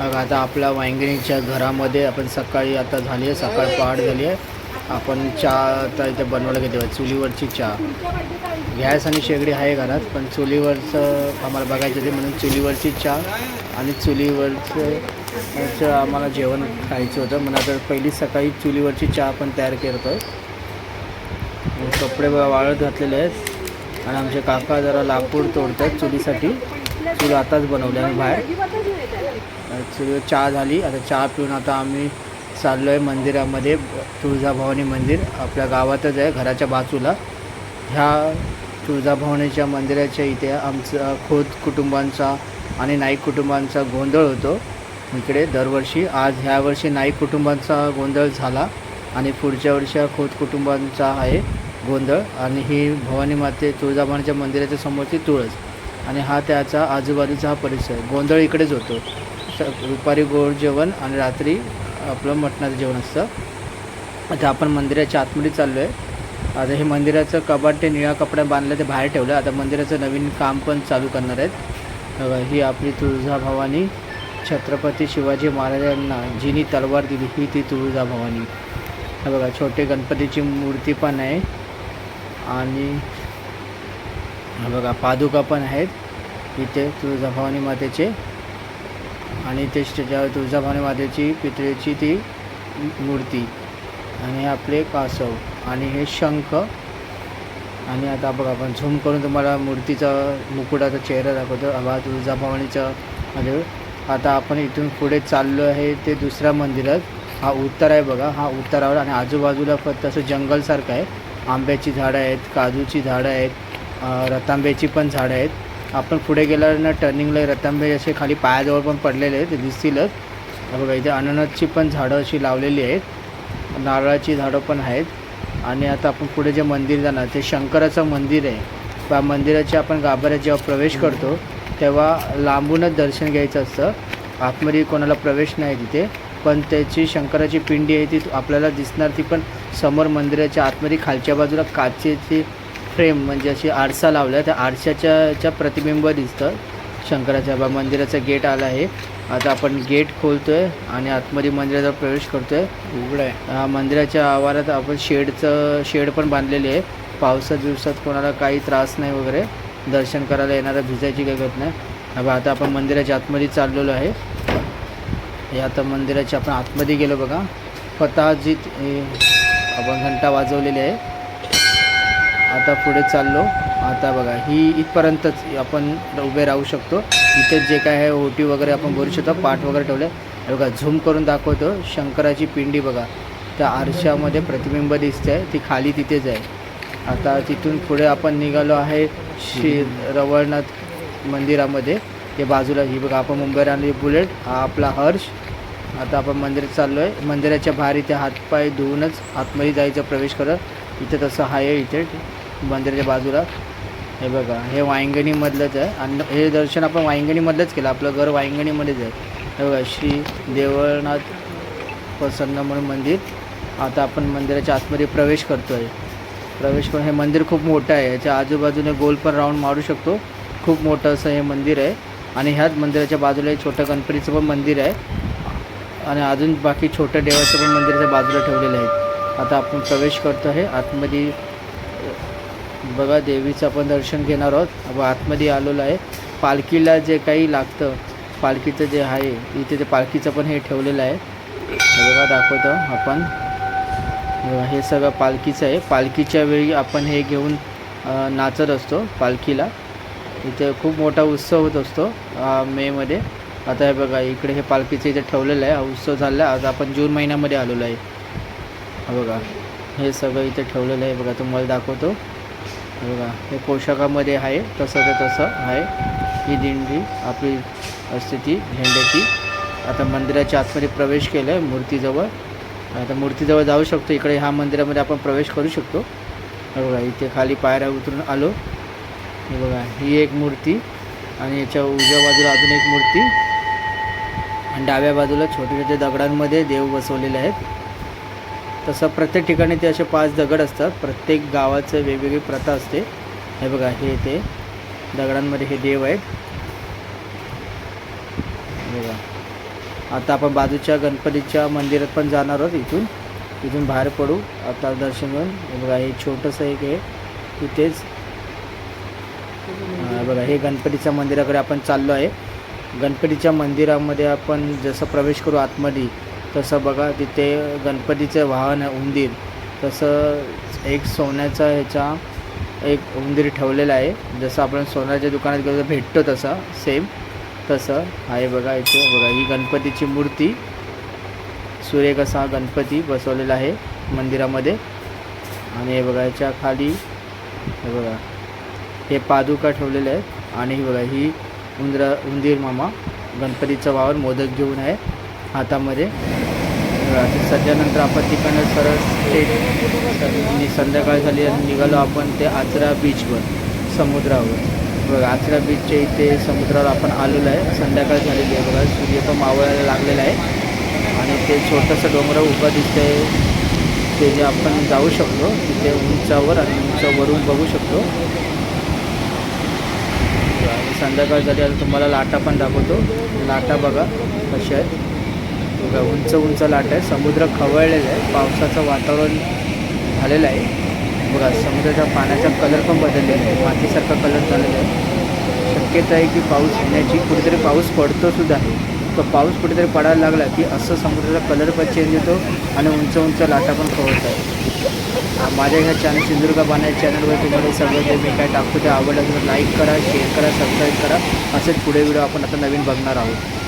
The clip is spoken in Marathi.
मग आता आपल्या वांगिणीच्या घरामध्ये आपण सकाळी आता झाली आहे सकाळ पहाट झाली आहे. आपण चहा आता इथे बनवायला घेतो चुलीवरची चहा. गॅस आणि शेगडी आहे घरात पण चुलीवरचं आम्हाला बघायचं ते म्हणून चुलीवरची चहा आणि चुलीवरचं आम्हाला जेवण खायचं होतं. म्हणून आता पहिली सकाळी चुलीवरची चहा आपण तयार करतो कपडे वाळत घातलेले आहेत. आणि आमचे काका जरा लाकूड तोडत आहेत चुलीसाठी. चूल आताच बनवली आम्ही बाहेर. चहा झाली. आता चहा पिऊन आता आम्ही चाललो आहे मंदिरामध्ये. तुळजाभवानी मंदिर आपल्या गावातच आहे घराच्या बाजूला. ह्या तुळजाभवानीच्या मंदिराच्या इथे आमचा खोत कुटुंबांचा आणि नाईक कुटुंबांचा गोंधळ होतो. इकडे दरवर्षी आज ह्या वर्षी नाईक कुटुंबांचा गोंधळ झाला आणि पुढच्या वर्षी खोत कुटुंबांचा आहे गोंधळ. आणि ही भवानी माते तुळजाभवानीच्या मंदिराच्या समोरची तुळस. आणि हा त्याचा आजूबाजूचा हा परिसर. गोंधळ इकडेच होतो. दुपारी गोड जेवण आणि रात्री आपलं मटणाचं जेवण असतं. आता आपण मंदिराच्या आतमध्ये चाललो आहे आता हे मंदिराचं कबाट ते निळा कपड्या बांधलं ते बाहेर ठेवलं. आता मंदिराचं नवीन काम पण चालू करणार आहेत. ही आपली तुळजाभवानी छत्रपती शिवाजी महाराजांना जिनी तलवार दिली. ही ती तुळजाभवानी हे बघा छोटे गणपतीची मूर्ती पण आहे. आणि बघा पादुका पण आहेत. इथे तुळजाभवानी मातेचे. आणि ते त्याच्यावर तुळजाभवानी मातेची पितळेची ती मूर्ती. आणि हे आपले कासव. आणि हे शंख. आणि आता बघा आपण झूम करून तुम्हाला मूर्तीचा मुकुटाचा चेहरा दाखवतो. आबा तुळजाभवानीचा म्हणजे आता आपण इथून पुढे चाललो आहे ते दुसऱ्या मंदिरात. हा उत्तर आहे बघा हा उत्तरावर. आणि आजूबाजूला फक्त असं जंगलसारखं आहे. आंब्याची झाडं आहेत काजूची झाडं आहेत रतांब्याची पण झाडं आहेत. आपण पुढे गेल्यावर ना टर्निंगला रतांबे असे खाली पायाजवळ पण पडलेले आहेत ते दिसतीलच. बघा इथे अननसची पण झाडं अशी लावलेली आहेत. नारळाची झाडं पण आहेत. आणि आता आपण पुढे जे मंदिर जाणार ते शंकराचं मंदिर आहे. त्या मंदिराच्या आपण गाभाऱ्यात जेव्हा प्रवेश करतो तेव्हा लांबूनच दर्शन घ्यायचं असतं. आतमध्ये कोणाला प्रवेश नाही तिथे पण त्याची शंकराची पिंडी आहे ती आपल्याला दिसणार. ती पण समोर मंदिराच्या आतमध्ये खालच्या बाजूला काचेची फ्रेम म्हणजे अशी आरसा लावला आहे त्या आरशाच्या च्या प्रतिबिंब दिसतं. शंकराच्या बा मंदिराचं गेट आलं आहे. आता आपण गेट खोलतोय आणि आतमध्ये मंदिराचा प्रवेश करतोय. उघडं आहे. हा, मंदिराच्या आवारात आपण शेडचं शेड पण बांधलेली आहे. पावसात दिवसात कोणाला काही त्रास नाही वगैरे. दर्शन करायला येणारा भिजायची काही गत नाही. बघा, आता आपण मंदिराच्या आतमध्ये चाललेलो आहे. हे आता मंदिराच्या आपण आतमध्ये गेलो बघा. फताजीत आपण घंटा वाजवलेली आहे. आता पुढे चाललो. आता बघा ही इथपर्यंतच आपण उभे राहू शकतो. इथे जे काय आहे ओटी वगैरे आपण भरू शकतो. पाठ वगैरे ठेवले. बघा झूम करून दाखवतो. शंकराची पिंडी बघा. त्या आरशामध्ये प्रतिबिंब दिसते ती खाली तिथेच आहे. आता तिथून पुढे आपण निघालो आहे श्री रवळनाथ मंदिरामध्ये. ते बाजूला ही बघा आपण मुंबईला आणली बुलेट. हा आपला हर्ष. आता आपण मंदिरात चाललो आहे मंदिराच्या बाहेर इथे हातपाय धुवूनच आतमध्ये जायचं प्रवेश करत. इथे तसं आहे इथे. मंदिराच्या बाजूला. हे बघा हे वायंगणीमधलंच आहे. आणि हे दर्शन आपण वायंगणीमधलंच केलं. आपलं घर वायंगणीमध्येच आहे. हे बघा श्री देवळनाथ प्रसन्न म्हणून मंदिर. आता आपण मंदिराच्या आतमध्ये प्रवेश करतो आहे प्रवेश करून हे मंदिर खूप मोठं आहे. याच्या आजूबाजूने गोल पण राऊंड मारू शकतो. खूप मोठं असं हे मंदिर आहे. आणि ह्याच मंदिराच्या बाजूला एक छोटं गणपतीचं पण मंदिर आहे. आणि अजून बाकी छोट्या देवाचं पण मंदिराच्या बाजूला ठेवलेलं आहे. आता आपण प्रवेश करतो आहे आतमध्ये बघा देवीचं आपण दर्शन घेणार आहोत. आतमध्ये आलेलो आहे. पालखीला जे काही लागतं पालखीचं जे आहे इथे ते पालखीचं पण हे ठेवलेलं आहे. बघा दाखवतो आपण. हे सगळं पालखीचं आहे. पालखीच्या वेळी आपण हे घेऊन नाचत असतो पालखीला. इथे खूप मोठा उत्सव होत असतो मेमध्ये आता हे बघा इकडे हे पालखीचं इथे ठेवलेलं आहे. हा उत्सव झाला आज आपण जून महिन्यामध्ये आलेलो आहे. बघा हे सगळं इथे ठेवलेलं आहे. बघा तुम्हाला दाखवतो. हे बघा हे पोशाखामध्ये आहे तसं ते तसं आहे. ही दिंडी आपली असते ती झेंड्याची आता मंदिराच्या आतमध्ये प्रवेश केला आहे मूर्तीजवळ. आता मूर्तीजवळ जाऊ शकतो. इकडे ह्या मंदिरामध्ये आपण प्रवेश करू शकतो. बघा इथे खाली पायऱ्या उतरून आलो. हे बघा ही एक मूर्ती आणि याच्या उजव्या बाजूला अजून एक मूर्ती. आणि डाव्या बाजूला छोटे छोटे दगडांमध्ये देव बसवलेले आहेत. तसं प्रत्येक ठिकाणी ते असे पाच दगड असतात. प्रत्येक गावाचं वेगवेगळी प्रथा असते. हे बघा हे ते दगडांमध्ये हे देव आहेत. बघा. आता आपण बाजूच्या गणपतीच्या मंदिरात पण जाणार आहोत इथून. इथून बाहेर पडू. आता दर्शन घेऊन. हे बघा हे छोटंसं एक आहे. तिथेच बघा हे गणपतीच्या मंदिराकडे आपण चाललो आहे. गणपतीच्या मंदिरामध्ये आपण जसं प्रवेश करू आतमध्ये तसं बघा तिथे गणपतीचं वाहन आहे उंदीर. तसं एक सोन्याचा ह्याचा एक उंदीर ठेवलेला आहे. जसं आपण सोन्याच्या दुकानात गेलो तर भेटतो तसा सेम तसं आहे बघा इथे. बघा ही गणपतीची मूर्ती. सूर्य कसा गणपती बसवलेला आहे मंदिरामध्ये. आणि हे बघा याच्या खाली हे बघा हे पादुका ठेवलेले आहेत. आणि हे बघा ही उंदरा उंदीर मामा गणपतीचा वावर मोदक घेऊन आहे हातामध्ये. बघा, सध्यानंतर आपण तिकडनं सरळ स्टेट संध्याकाळ झाली आणि निघालो आपण ते आचरा बीचवर समुद्रावर. बघा आचरा बीचच्या इथे समुद्रावर आपण आलेलो आहे. संध्याकाळ झालेली आहे बघा. सूर्य पण मावळायला लागलेला आहे. आणि ते छोटंसं डोंगर उभं दिसतंय. ते जे आपण जाऊ शकतो तिथे उंचावर आणि उंचावरून बघू शकतो. संध्याकाळ झाली आता तुम्हाला लाटा पण दाखवतो. लाटा बघा कशा आहेत. बघा उंच उंच लाटा आहे. समुद्र खवळलेलं आहे. पावसाचं वातावरण झालेलं आहे. बघा समुद्राच्या पाण्याचा कलर पण बदललेला आहे. मातीसारखा कलर झालेला आहे. शक्यता आहे की पाऊस येण्याची कुठेतरी पाऊस पडतो सुद्धा आहे. तो पाऊस कुठेतरी पडायला लागला की असं समुद्राचा कलर पण चेंज होतो आणि उंच उंच लाटा पण खवळत आहे माझ्या ह्या चॅनल सिंधुदुर्ग बाणाय चॅनलवर तुम्हाला सगळं जे मी काय टाकतो ते आवडलं तर लाईक करा शेअर करा सबस्क्राईब करा. असेच पुढे व्हिडिओ आपण आता नवीन बघणार आहोत.